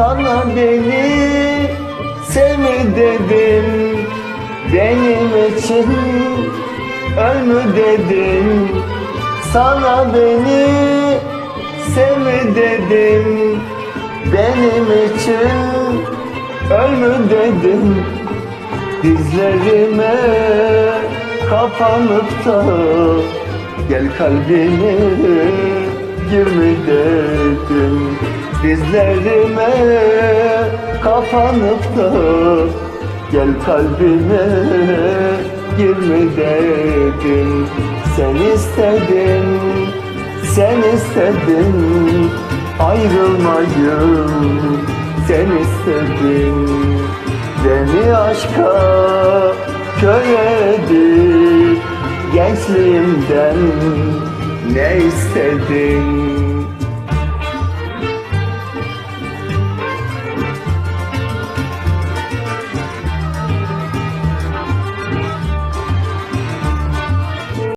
Sana beni sevme dedim Benim için ölmü dedim. Sana beni sevme dedim Benim için ölmü dedim. Dizlerime kapanıp da Gel kalbime girme dedim Dizlerime kapanıp da Gel kalbime girme dedim. Sen istedin, sen istedin Ayrılmayı sen istedin Beni aşka köledi Gençliğimden ne istedin